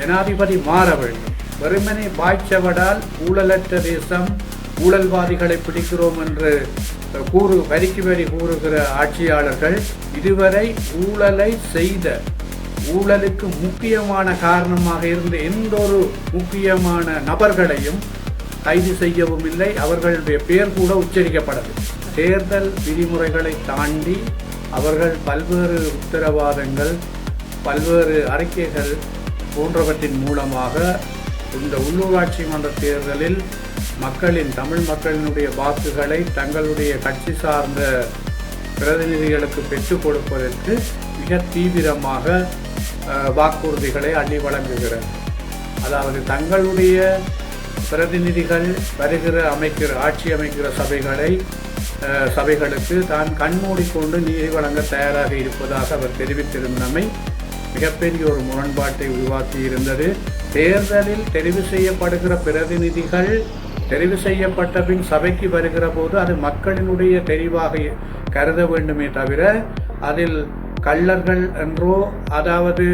ஜனாதிபதி மாற வேண்டும் வெறுமனே பாய்ச்சவடால் ஊழலற்ற தேசம் ஊழல்வாதிகளை பிடிக்கிறோம் என்று கூறு வரிக்கு வரி கூறுகிற ஆட்சியாளர்கள் இதுவரை ஊழலை செய்த ஊழலுக்கு முக்கியமான காரணமாக இருந்த எந்த ஒரு முக்கியமான நபர்களையும் கைது செய்யவும் இல்லை. அவர்களுடைய பெயர் கூட உச்சரிக்கப்படவில்லை. தேர்தல் விதிமுறைகளை தாண்டி அவர்கள் பல்வேறு உத்தரவாதங்கள் பல்வேறு அறிக்கைகள் போன்றவற்றின் மூலமாக இந்த உள்ளூராட்சி மன்ற தேர்தலில் மக்களின் தமிழ் மக்களினுடைய வாக்குகளை தங்களுடைய கட்சி சார்ந்த பிரதிநிதிகளுக்கு பெற்றுக் கொடுப்பதற்கு மிக தீவிரமாக வாக்குறுதிகளை அள்ளி வழங்குகிறது. அதாவது தங்களுடைய பிரதிநிதிகள் வருகிற அமைக்கிற ஆட்சி அமைக்கிற சபைகளை சபைகளுக்கு தான் கண்மூடிக்கொண்டு நீதி வழங்க தயாராக இருப்பதாக அவர் தெரிவித்திருந்தமை மிகப்பெரிய ஒரு முரண்பாட்டை உருவாக்கி இருந்தது. தேர்தலில் தெரிவு செய்யப்படுகிற பிரதிநிதிகள் தெரிவு செய்யப்பட்ட பின் சபைக்கு வருகிற போது அது மக்களினுடைய தெரிவாக கருத வேண்டுமே தவிர அதில் கள்ளர்கள் என்றோ அதாவது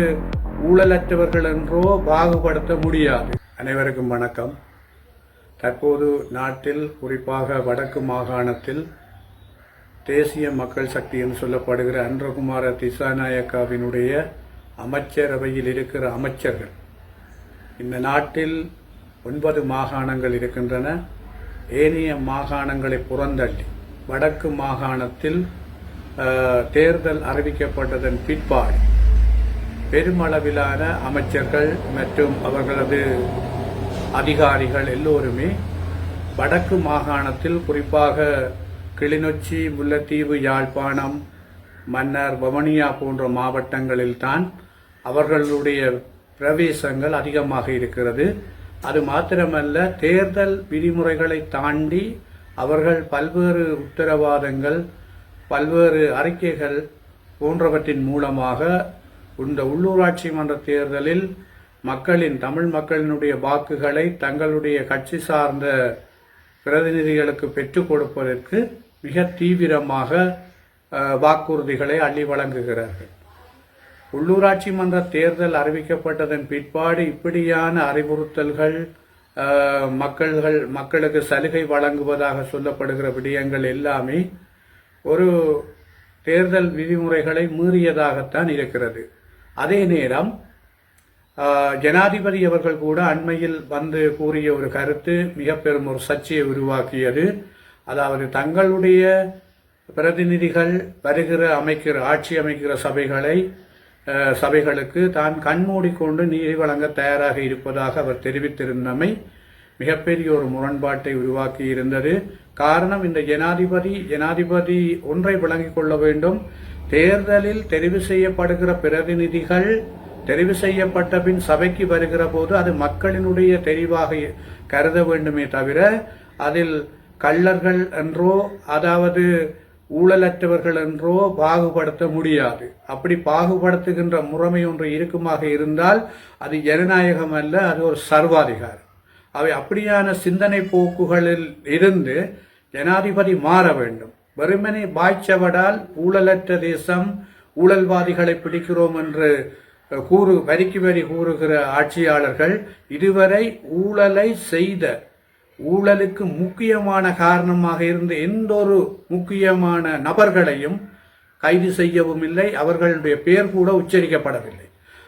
ஊழலற்றவர்கள் என்றோ பாகுபடுத்த முடியாது. அனைவருக்கும் வணக்கம். தற்போது நாட்டில் குறிப்பாக வடக்கு மாகாணத்தில் தேசிய மக்கள் சக்தி என்று சொல்லப்படுகிற அன்றகுமார திசாநாயக்காவினுடைய அமைச்சரவையில் இருக்கிற அமைச்சர்கள். இந்த நாட்டில் ஒன்பது மாகாணங்கள் இருக்கின்றன. ஏனைய மாகாணங்களை புறந்தள்ளி வடக்கு மாகாணத்தில் தேர்தல் அறிவிக்கப்பட்டதன் பிற்பாடு பெருமளவிலான அமைச்சர்கள் மற்றும் அவர்களது அதிகாரிகள் எல்லோருமே வடக்கு மாகாணத்தில் குறிப்பாக கிளிநொச்சி முல்லைத்தீவு யாழ்ப்பாணம் மன்னர் வவனியா போன்ற மாவட்டங்களில்தான் அவர்களுடைய பிரவேசங்கள் அதிகமாக இருக்கிறது. அது மாத்திரமல்ல தேர்தல் விதிமுறைகளை தாண்டி அவர்கள் பல்வேறு உத்தரவாதங்கள் பல்வேறு அறிக்கைகள் போன்றவற்றின் மூலமாக இந்த உள்ளூராட்சி மன்ற தேர்தலில் மக்களின் தமிழ் மக்களினுடைய வாக்குகளை தங்களுடைய கட்சி சார்ந்த பிரதிநிதிகளுக்கு பெற்றுக் கொடுப்பதற்கு மிக தீவிரமாக வாக்குறுதிகளை அள்ளி வழங்குகிறார்கள். உள்ளூராட்சி மன்ற தேர்தல் அறிவிக்கப்பட்டதன் பிற்பாடு இப்படியான அறிவுறுத்தல்கள் மக்கள்கள் மக்களுக்கு சலுகை வழங்குவதாக சொல்லப்படுகிற விடயங்கள் எல்லாமே ஒரு தேர்தல் விதிமுறைகளை மீறியதாகத்தான் இருக்கிறது. அதே நேரம் ஜனாதிபதி அவர்கள் கூட அண்மையில் வந்து கூறிய ஒரு கருத்து மிக பெரும் ஒரு சர்ச்சையை உருவாக்கியது. அதாவது தங்களுடைய பிரதிநிதிகள் வருகிற அமைக்கிற ஆட்சி அமைக்கிற சபைகளை சபைகளுக்கு தான் கண்மூடிக்கொண்டு நீதி வழங்க தயாராக இருப்பதாக அவர் தெரிவித்திருந்தமை மிகப்பெரிய ஒரு முரண்பாட்டை உருவாக்கி இருந்தது. காரணம் இந்த ஜனாதிபதி ஜனாதிபதி ஒன்றை விளங்கிக் கொள்ள வேண்டும். தேர்தலில் தெரிவு செய்யப்படுகிற பிரதிநிதிகள் தெரிவு செய்யப்பட்ட பின் சபைக்கு வருகிற போது அது மக்களினுடைய தெரிவாக கருத வேண்டுமே தவிர அதில் கள்ளர்கள் என்றோ அதாவது ஊழலற்றவர்கள் என்றோ பாகுபடுத்த முடியாது. அப்படி பாகுபடுத்துகின்ற முறைமை ஒன்று இருக்குமாக இருந்தால் அது ஜனநாயகம் அல்ல அது ஒரு சர்வாதிகாரம். அவை அப்படியான சிந்தனை போக்குகளில் இருந்து ஜனாதிபதி மாற வேண்டும். வெறுமனை பாய்ச்சவடால் ஊழலற்ற தேசம் ஊழல்வாதிகளை பிடிக்கிறோம் என்று கூறு வரிக்கு வரி கூறுகிற ஆட்சியாளர்கள் இதுவரை ஊழலை செய்த ஊழலுக்கு முக்கியமான காரணமாக இருந்த எந்த ஒரு முக்கியமான நபர்களையும் கைது செய்யவும் இல்லை அவர்களுடைய பெயர் கூட உச்சரிக்கப்படவில்லை.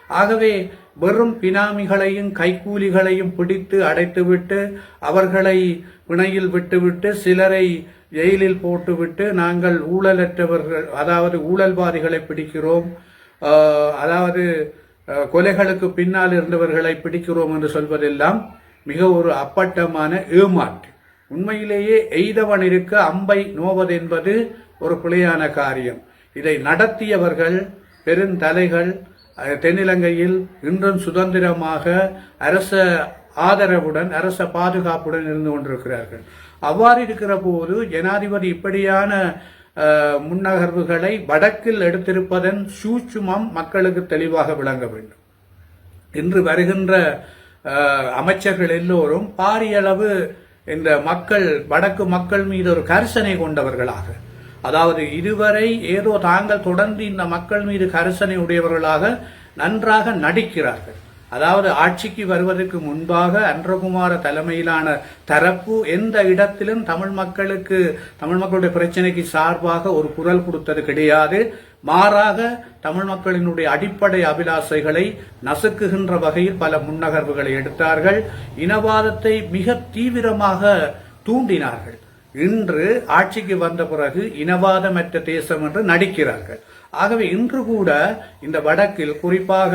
ஆகவே வெறும் பினாமிகளையும் கைக்கூலிகளையும் பிடித்து அடைத்துவிட்டு அவர்களை பிணையில் விட்டுவிட்டு சிலரை ஜெயிலில் போட்டுவிட்டு நாங்கள் ஊழலற்றவர்கள் அதாவது ஊழல்வாதிகளை பிடிக்கிறோம் அதாவது கொலைகளுக்கு பின்னால் இருந்தவர்களை பிடிக்கிறோம் என்று சொல்வதெல்லாம் மிக ஒரு அப்பட்டமான ஏமாற்று. உண்மையிலேயே எய்தவன் இருக்க அம்பை நோவதென்பது ஒரு பிழையான காரியம். இதை நடத்தியவர்கள் பெருந்தலைகள் தென்னிலங்கையில் இன்றும் சுதந்திரமாக அரச ஆதரவுடன் அரச பாதுகாப்புடன் இருந்து கொண்டிருக்கிறார்கள். அவ்வாறு இருக்கிற போது ஜனாதிபதி இப்படியான முன்னகர்வுகளை வடக்கில் எடுத்திருப்பதன் சூட்சுமம் மக்களுக்கு தெளிவாக விளங்க வேண்டும். இன்று வருகின்ற அமைச்சர்கள் எல்லோரும் பாரியளவு இந்த மக்கள் வடக்கு மக்கள் மீது ஒரு கரிசனை கொண்டவர்களாக. அதாவது இதுவரை ஏதோ தாங்கள் தொடர்ந்து இந்த மக்கள் மீது கரிசனை உடையவர்களாக நன்றாக நடிக்கிறார்கள். அதாவது ஆட்சிக்கு வருவதற்கு முன்பாக அன்றகுமார தலைமையிலான தரப்பு எந்த இடத்திலும் தமிழ் மக்களுக்கு தமிழ் மக்களுடைய பிரச்சனைக்கு சார்பாக ஒரு குரல் கொடுத்தது கிடையாது. மாறாக தமிழ் மக்களினுடைய அடிப்படை அபிலாசைகளை நசுக்குகின்ற வகையில் பல முன்னகர்வுகளை எடுத்தார்கள். இனவாதத்தை மிக தீவிரமாக தூண்டினார்கள். இன்று ஆட்சிக்கு வந்த பிறகு இனவாதமற்ற தேசம் என்று நடிக்கிறார்கள். ஆகவே இன்று கூட இந்த வடக்கில் குறிப்பாக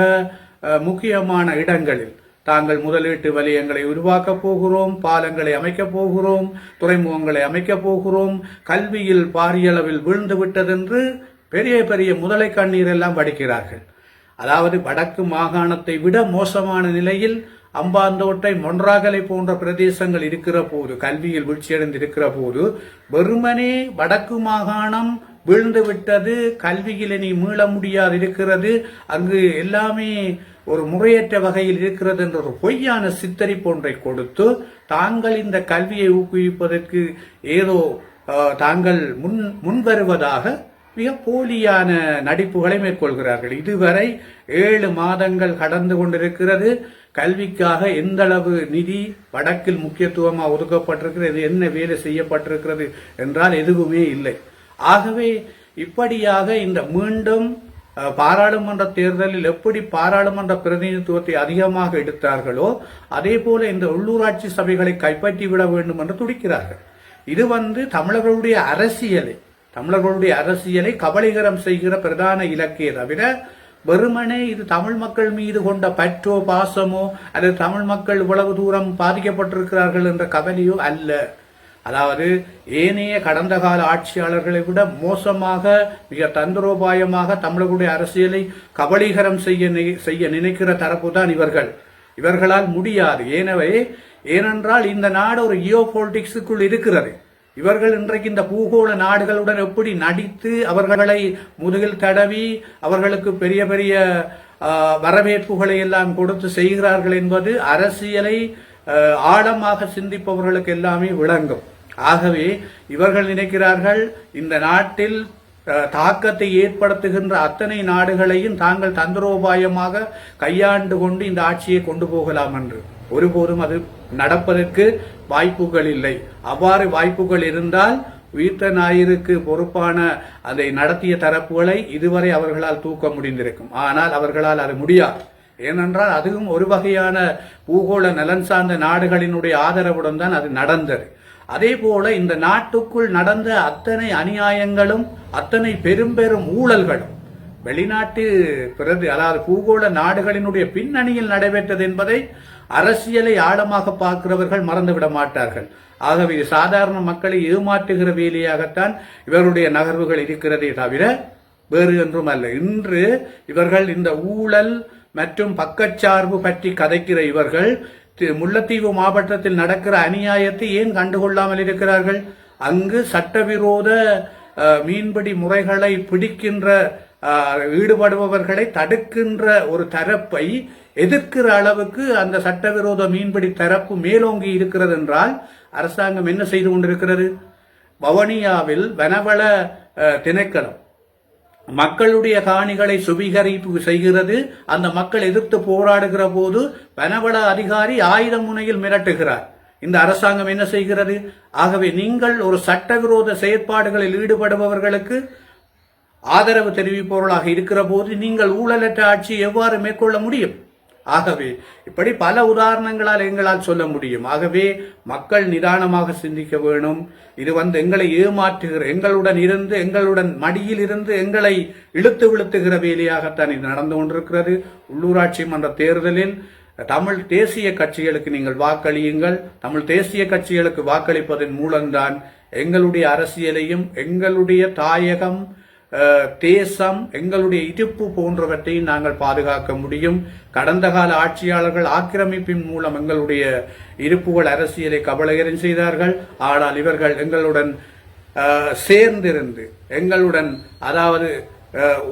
முக்கியமான இடங்களில் தாங்கள் முதலீட்டு வலயங்களை உருவாக்கப் போகிறோம் பாலங்களை அமைக்கப் போகிறோம் துறைமுகங்களை அமைக்கப் போகிறோம் கல்வியில் பாரியளவில் வீழ்ந்து விட்டதென்று பெரிய பெரிய முதலை கண்ணீர் எல்லாம் வடிக்கிறார்கள். அதாவது வடக்கு மாகாணத்தை விட மோசமான நிலையில் அம்பாந்தோட்டை மொன்றாகலை போன்ற பிரதேசங்கள் இருக்கிற போது கல்வியில் வீழ்ச்சியடைந்து இருக்கிற போது வெறுமனே வடக்கு மாகாணம் வீழ்ந்து விட்டது கல்வியில் இனி மீள முடியாது இருக்கிறது அங்கு எல்லாமே ஒரு முறையற்ற வகையில் இருக்கிறது என்ற ஒரு பொய்யான சித்தரிப்பு ஒன்றை கொடுத்து தாங்கள் இந்த கல்வியை ஊக்குவிப்பதற்கு ஏதோ தாங்கள் முன் முன்வருவதாக மிக போலியான நடிப்புகளை மேற்கொள்கிறார்கள். இதுவரை ஏழு மாதங்கள் கடந்து கொண்டிருக்கிறது. கல்விக்காக எந்த அளவு நிதி வடக்கில் முக்கியத்துவமாக ஒதுக்கப்பட்டிருக்கிறது என்ன வேலை செய்யப்பட்டிருக்கிறது என்றால் எதுவுமே இல்லை. ஆகவே இப்படியாக இந்த மீண்டும் பாராளுமன்ற தேர்தலில் எப்படி பாராளுமன்ற பிரதிநிதித்துவத்தை அதிகமாக எடுத்தார்களோ அதே போல இந்த உள்ளூராட்சி சபைகளை கைப்பற்றி விட வேண்டும் என்று துடிக்கிறார்கள். இது வந்து தமிழர்களுடைய அரசியலை. தமிழர்களுடைய அரசியலை கபலீகரம் செய்கிற பிரதான இலக்கே தவிர வெறுமனே இது தமிழ் மக்கள் மீது கொண்ட பற்றோ பாசமோ அல்லது தமிழ் மக்கள் இவ்வளவு தூரம் பாதிக்கப்பட்டிருக்கிறார்கள் என்ற கவலையோ அல்ல. அதாவது ஏனைய கடந்த கால ஆட்சியாளர்களை விட மோசமாக மிக தந்திரோபாயமாக தமிழர்களுடைய அரசியலை கபலீகரம் செய்ய செய்ய நினைக்கிற தரப்பு தான் இவர்கள். இவர்களால் முடியாது. எனவே ஏனென்றால் இந்த நாடு ஒரு ஜியோ பொலிட்டிக்ஸுக்குள் இருக்கிறது. இவர்கள் இன்றைக்கு இந்த பூகோள நாடுகளுடன் எப்படி நடித்து அவர்களை முதுகில் தடவி அவர்களுக்கு பெரிய பெரிய வரவேற்புகளை எல்லாம் கொடுத்து செய்கிறார்கள் என்பது அரசியலை ஆழமாக சிந்திப்பவர்களுக்கு எல்லாமே விளங்கும். ஆகவே இவர்கள் நினைக்கிறார்கள் இந்த நாட்டில் தாக்கத்தை ஏற்படுத்துகின்ற அத்தனை நாடுகளையும் தாங்கள் தந்திரோபாயமாக கையாண்டு கொண்டு இந்த ஆட்சியை கொண்டு போகலாம் என்று. ஒருபோதும் அது நடப்பதற்கு வாய்ப்புகள் இல்லை. அவ்வாறு வாய்ப்புகள் இருந்தால் உயிர்த்த ஞாயிறுக்கு பொறுப்பான அதை நடத்திய தரப்புகளை இதுவரை அவர்களால் தூக்க முடிந்திருக்கும். ஆனால் அவர்களால் அது முடியாது. ஏனென்றால் அதுவும் ஒரு வகையான பூகோள நலன் சார்ந்த நாடுகளினுடைய ஆதரவுடன் தான் அது நடந்தது. அதே போல இந்த நாட்டுக்குள் நடந்த அத்தனை அநியாயங்களும் அத்தனை பெரும் பெரும் ஊழல்களும் வெளிநாட்டு பிரதி அதாவது பூகோள நாடுகளினுடைய பின்னணியில் நடைபெற்றது என்பதை அரசியலை ஆழமாக பார்க்கிறவர்கள் மறந்துவிட மாட்டார்கள். ஆகவே இது சாதாரண மக்களை ஏமாற்றுகிற வேலையாகத்தான் இவருடைய நகர்வுகள் இருக்கிறதே தவிர வேறு என்றும் அல்ல. இன்று இவர்கள் இந்த ஊழல் மற்றும் பக்கச்சார்பு பற்றி கதைக்கிற இவர்கள் தி- முல்லைத்தீவு மாவட்டத்தில் நடக்கிற அநியாயத்தை ஏன் கண்டுகொள்ளாமல் இருக்கிறார்கள்? அங்கு சட்டவிரோத மீன்பிடி முறைகளை பிடிக்கின்ற ஈடுபடுபவர்களை தடுக்கின்ற ஒரு தரப்பை எதிர்க்கிற அளவுக்கு அந்த சட்டவிரோத மீன்பிடி தரப்பு மேலோங்கி இருக்கிறது என்றால் அரசாங்கம் என்ன செய்து கொண்டிருக்கிறது? வவனியாவில் வனவள திணைக்களம். மக்களுடைய காணிகளை சுபீகரிப்பு செய்கிறது. அந்த மக்கள் எதிர்த்து போராடுகிற போது வனவள அதிகாரி ஆயுத முனையில் மிரட்டுகிறார். இந்த அரசாங்கம் என்ன செய்கிறது? ஆகவே நீங்கள் ஒரு சட்டவிரோத செயற்பாடுகளில் ஈடுபடுபவர்களுக்கு ஆதரவு தெரிவிப்பவர்களாக இருக்கிற போது நீங்கள் ஊழலற்ற ஆட்சி எவ்வாறு மேற்கொள்ள முடியும்? ஆகவே இப்படி பல உதாரணங்களால் எங்களால் சொல்ல முடியும். ஆகவே மக்கள் நிதானமாக சிந்திக்க வேணும். இது வந்து எங்களை ஏமாற்றுகிற எங்களுடன் இருந்து எங்களுடன் மடியில் இருந்து எங்களை இழுத்து விழுத்துகிற வேலையாகத்தான் இது நடந்து கொண்டிருக்கிறது. உள்ளூராட்சி மன்ற தேர்தலில் தமிழ் தேசிய கட்சிகளுக்கு நீங்கள் வாக்களியுங்கள். தமிழ் தேசிய கட்சிகளுக்கு வாக்களிப்பதன் மூலம்தான் எங்களுடைய அரசியலையும் எங்களுடைய தாயகம் தேசம் எங்களுடைய இருப்பு போன்றவற்றை நாங்கள் பாதுகாக்க முடியும். கடந்த கால ஆட்சியாளர்கள் ஆக்கிரமிப்பின் மூலம் எங்களுடைய இருப்புகள் அரசியலை கபலகரம் செய்தார்கள். ஆனால் இவர்கள் எங்களுடன் சேர்ந்திருந்து எங்களுடன் அதாவது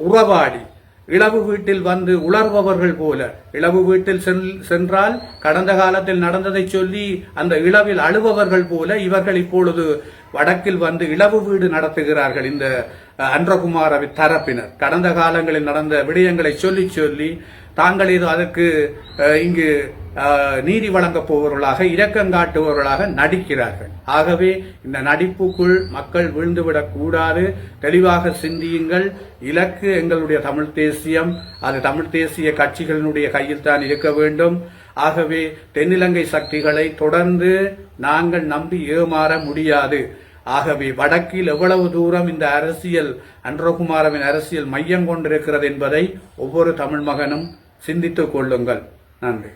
உறவாடி இளவு வீட்டில் வந்து உலர்பவர்கள் போல. இளவு வீட்டில் சென்றால் கடந்த காலத்தில் நடந்ததை சொல்லி அந்த இளவில் அழுபவர்கள் போல இவர்கள் இப்பொழுது வடக்கில் வந்து இளவு வீடு நடத்துகிறார்கள் இந்த அஹ், அன்றகுமார தரப்பினர். கடந்த காலங்களில் நடந்த விடயங்களை சொல்லி சொல்லி தாங்கள் ஏதோ அதற்கு இங்கு நீதி வழங்கப் போபவர்களாக இரக்கம் காட்டுபவர்களாக நடிக்கிறார்கள். ஆகவே இந்த நடிப்புக்குள் மக்கள் விழுந்துவிடக் கூடாது. தெளிவாக சிந்தியுங்கள். இலக்கு எங்களுடைய தமிழ் தேசியம். அது தமிழ் தேசிய கட்சிகளினுடைய கையில் தான் இருக்க வேண்டும். ஆகவே தென்னிலங்கை சக்திகளை தொடர்ந்து நாங்கள் நம்பி ஏமாற முடியாது. ஆகவே வடக்கில் எவ்வளவு தூரம் இந்த அரசியல் அன்றகுமாரவின் அரசியல் மையம் கொண்டிருக்கிறது என்பதை ஒவ்வொரு தமிழ் மகனும் சிந்தித்துக் கொள்ளுங்கள். நன்றி.